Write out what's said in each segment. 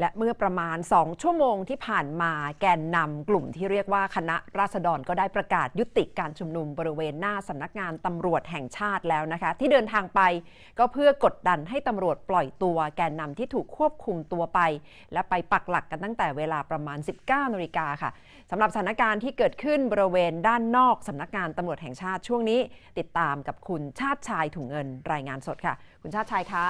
และเมื่อประมาณ 2 ชั่วโมงที่ผ่านมาแกนนำกลุ่มที่เรียกว่าคณะราษฎรก็ได้ประกาศยุติการชุมนุมบริเวณหน้าสำนักงานตำรวจแห่งชาติแล้วนะคะ ที่เดินทางไปก็เพื่อกดดันให้ตำรวจปล่อยตัวแกนนำที่ถูกควบคุมตัวไป และไปปักหลักกันตั้งแต่เวลาประมาณ 19นาฬิกาค่ะสำหรับสถานการณ์ที่เกิดขึ้นบริเวณด้านนอกสำนักงานตำรวจแห่งชาติช่วงนี้ ติดตามกับคุณชาติชายถุงเงินรายงานสดค่ะ คุณชาติชายคะ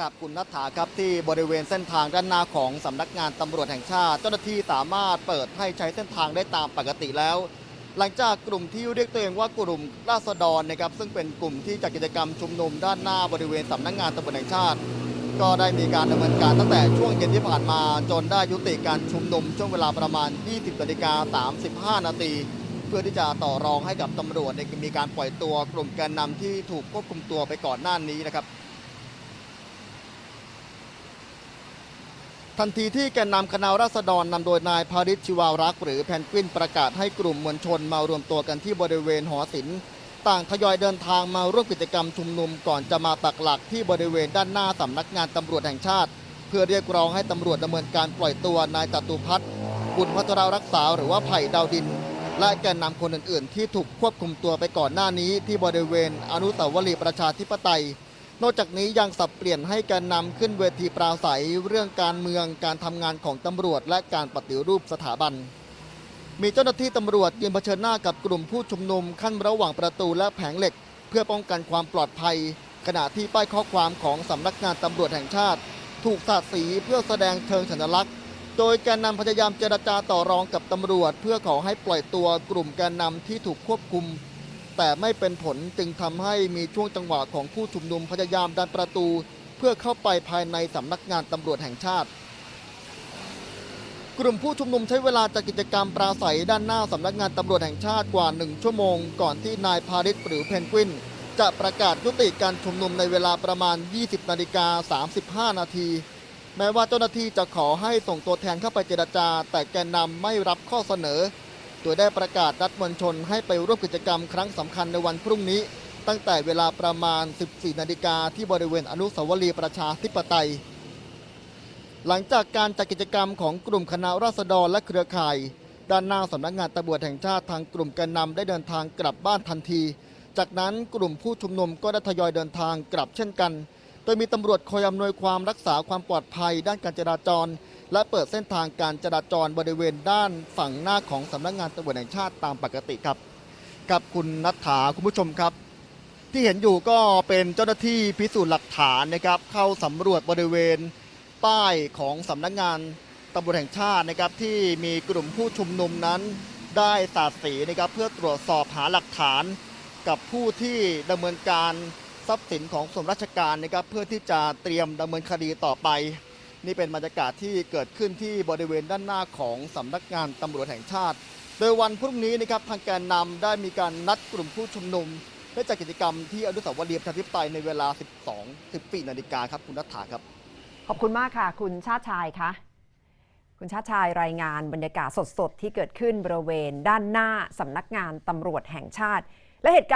กับคุณนัฐถาครับที่บริเวณเส้นทางด้านหน้าของสำนักงานตำรวจแห่งชาติ เจ้าหน้าที่สามารถเปิดให้ใช้เส้นทางได้ตามปกติแล้ว หลังจากกลุ่มที่เรียกตัวเองว่ากลุ่มราษฎรนะครับซึ่งเป็นกลุ่มที่จัดกิจกรรมชุมนุมด้านหน้าบริเวณสำนักงานตำรวจแห่งชาติ ก็ได้มีการดำเนินการตั้งแต่ช่วงเย็นที่ผ่านมาจนได้ยุติการชุมนุมช่วงเวลาประมาณ 20นาฬิกา35 นาทีเพื่อที่จะต่อรองให้กับตำรวจในมีการปล่อยตัวกลุ่มแกนนำที่ถูกควบคุมตัวไปก่อนหน้านี้นะครับ ทันทีที่แกนนำคณะราษฎรนำโดยนายพาริชชิวารักษ์หรือแพนกวินประกาศให้กลุ่มมวลชนมารวมตัวกันที่บริเวณหอศิลป์ต่างทยอยเดินทางมาร่วมกิจกรรมชุมนุมก่อนจะมาปักหลักที่บริเวณด้านหน้าสำนักงานตำรวจแห่งชาติ เพื่อเรียกร้องให้ตำรวจดำเนินการปล่อยตัวนายจตุพัฒน์บุญพัทรารักษาหรือว่าไผ่ดาวดิน และแกนนำคนอื่นๆ ที่ถูกควบคุมตัวไปก่อนหน้านี้ที่บริเวณอนุสาวรีย์ประชาธิปไตย นอกจากนี้ยังสับเปลี่ยนให้แกนนำขึ้นเวทีปราศัยเรื่องการเมืองการทำงานของตำรวจ และการปฏิรูปสถาบัน มีเจ้าหน้าที่ตำรวจยืนเผชิญหน้ากับกลุ่มผู้ชุมนุมขั้นระหว่างประตูและแผงเหล็ก เพื่อป้องกันความปลอดภัย ขณะที่ป้ายข้อความของสำนักงานตำรวจแห่งชาติ ถูกสาดสีเพื่อแสดงเชิงสัญลักษณ์ โดยแกนนำพยายามเจรจาต่อรองกับตำรวจ เพื่อขอให้ปล่อยตัวกลุ่มแกนนำที่ถูกควบคุม แต่ไม่เป็นผลจึงทำให้มีช่วงจังหวะของผู้ชุมนุมพยายามดันประตู เพื่อเข้าไปภายในสำนักงานตำรวจแห่งชาติ กลุ่มผู้ชุมนุมใช้เวลาจัดกิจกรรมปราศัยด้านหน้าสำนักงานตำรวจแห่งชาติกว่า 1 ชั่วโมง ก่อนที่นายพาริศหรือเพนกวิน จะประกาศยุติการชุมนุมในเวลาประมาณ 20นาฬิกา35 นาทีแม้ว่าเจ้าหน้าที่จะขอให้ส่งตัวแทนเข้าไปเจรจา แต่แกนนำไม่รับข้อเสนอ โดยได้ประกาศนัดมวลชนให้ไปร่วมกิจกรรมครั้งสำคัญในวันพรุ่งนี้ ตั้งแต่เวลาประมาณ 14 นาฬิกาที่บริเวณอนุสาวรีย์ประชาธิปไตย หลังจากการจัดกิจกรรมของกลุ่มคณะราษฎรและเครือข่าย ด้านหน้าสำนักงานตำรวจแห่งชาติทางกลุ่มแกนนำได้เดินทางกลับบ้านทันที จากนั้นกลุ่มผู้ชุมนุมก็ได้ทยอยเดินทางกลับเช่นกัน โดยมีตำรวจคอยอำนวยความรักษาความปลอดภัยด้านการจราจร และเปิดเส้นทางการจราจรบริเวณด้านฝั่งหน้าของสำนักงานตำรวจแห่งชาติตามปกติครับ กับคุณนัทธาคุณผู้ชมครับ ที่เห็นอยู่ก็เป็นเจ้าหน้าที่พิสูจน์หลักฐานนะครับ เข้าสำรวจบริเวณป้ายของสำนักงานตำรวจแห่งชาตินะครับ ที่มีกลุ่มผู้ชุมนุมนั้นได้สาดสีนะครับเพื่อตรวจสอบหาหลักฐาน กับผู้ที่ดำเนินการทรัพย์สินของส่วนราชการนะครับเพื่อที่จะเตรียมดำเนินคดีต่อไป นี่เป็นบรรยากาศที่เกิดขึ้นที่บริเวณด้านหน้าของสำนักงานตำรวจแห่งชาติ โดยวันพรุ่งนี้นะครับทางแกนนำได้มีการนัดกลุ่มผู้ชุมนุมได้จัดกิจกรรมที่อนุสาวรีย์ประชาธิปไตยในเวลา 12 14นาฬิกาครับคุณนัทธาครับ ขอบคุณมากค่ะ คุณชาติชายคะคุณชาติชายรายงานบรรยากาศสดๆ ที่เกิดขึ้นบริเวณด้านหน้าสำนักงานตำรวจแห่งชาติ และเหตุการณ์